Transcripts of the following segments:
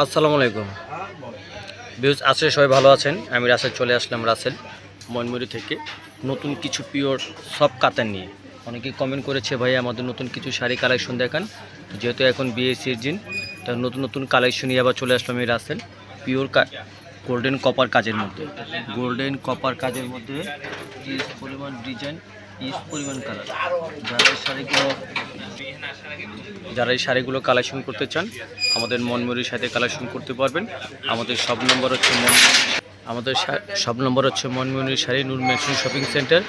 আসসালামু আলাইকুম। বিউজ আছে সবাই ভালো আছেন? আমি রাসেল, চলে আসলাম রাসেল ময়নমুড়ি থেকে। নতুন কিছু পিওর সব কাতান নিয়ে। অনেকে কমেন্ট করেছে ভাই আমাদের নতুন কিছু শাড়ি কালেকশন দেখান। যেহেতু এখন বিয়ে সিজন তার নতুন নতুন কালেকশন নিয়ে আবার চলে আসলাম এই রাসেল পিওর গোল্ডেন কপার কাজের মধ্যে। গোল্ডেন কপার কাজের মধ্যে পরিমাণ ডিজাইন যারা এই শাড়িগুলো কালেকশন করতে চান, আমাদের মনমুরির সাথে কালেকশন করতে পারবেন। আমাদের সব নম্বর হচ্ছে মন আমাদের সব নম্বর হচ্ছে মনমুরির sari, Nur machine shopping centre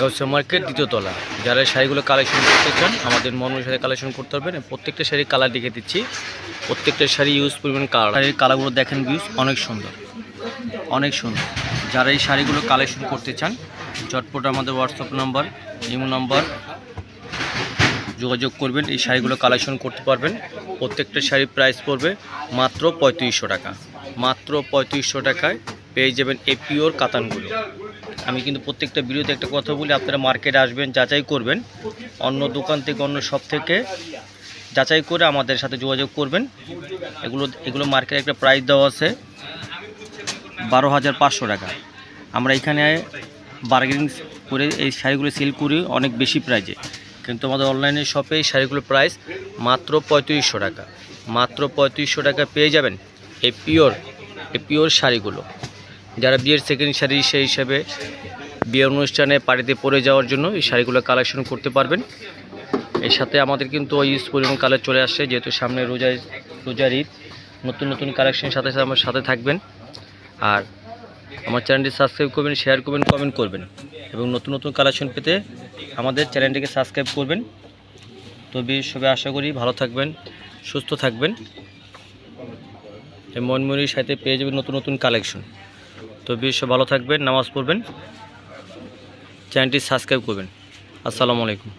Gausia market দ্বিতীয়তলা যারা শাড়িগুলো কালেকশন করতে চান, আমাদের মনমুরির সাথে কালেকশন করতে পারবেন। প্রত্যেকটা শাড়ির কালার দেখে দিচ্ছি। প্রত্যেকটা শাড়ি ইউজ পরিমাণ কালার শাড়ির কালারগুলো দেখেন ভিউজ অনেক সুন্দর। অনেক সুন্দর। যারা এই শাড়িগুলো কালেকশন করতে চান চটপট আমাদের হোয়াটসঅ্যাপ নাম্বার ইমো নাম্বার যোগাযোগ করবেন। এই শাড়িগুলো কালেকশন করতে পারবেন। প্রত্যেকটা শাড়ির প্রাইস পড়বে মাত্র পঁয়ত্রিশশো টাকা। মাত্র পঁয়ত্রিশশো টাকায় পেয়ে যাবেন এই পিওর কাতানগুলো। আমি কিন্তু প্রত্যেকটা ভিডিওতে একটা কথা বলি, আপনারা মার্কেটে আসবেন, যাচাই করবেন। অন্য দোকান থেকে, অন্য সব থেকে যাচাই করে আমাদের সাথে যোগাযোগ করবেন। এগুলো এগুলো মার্কেটে একটা প্রাইস দেওয়া আছে বারো হাজার পাঁচশো টাকা। আমরা এখানে বার্গেনিং করে এই শাড়িগুলো সেল করি অনেক বেশি প্রাইজে কিন্তু আমাদের অনলাইনে শপে এই শাড়িগুলোর প্রাইস মাত্র পঁয়ত্রিশশো টাকা। মাত্র পঁয়ত্রিশশো টাকা পেয়ে যাবেন এই পিওর এই পিওর শাড়িগুলো। যারা বিয়ের সেকেন্ড শাড়ি সেই হিসাবে বিয়ের অনুষ্ঠানে পার্টিতে পরে যাওয়ার জন্য এই শাড়িগুলো কালেকশন করতে পারবেন। এর সাথে আমাদের কিন্তু ওই ইউজ পরিমাণ কালার চলে আসছে, যেহেতু সামনে রোজা রোজার ঈদ। নতুন নতুন কালেকশনের সাথে সাথে আমার সাথে থাকবেন। আর আমার চ্যানেলটি সাবস্ক্রাইব করবেন শেয়ার করবেন কমেন্ট করবেন। এবং নতুন নতুন কালেকশন পেতে আমাদের চ্যানেলটিকে সাবস্ক্রাইব করবেন। তো সবাই আশা করি ভালো থাকবেন, সুস্থ থাকবেন। মনমনির সাথে পেয়ে যাবেন নতুন নতুন কালেকশন তো সবাই ভালো থাকবেন, নামাজ পড়বেন। চ্যানেলটি সাবস্ক্রাইব করবেন। আসসালামু আলাইকুম।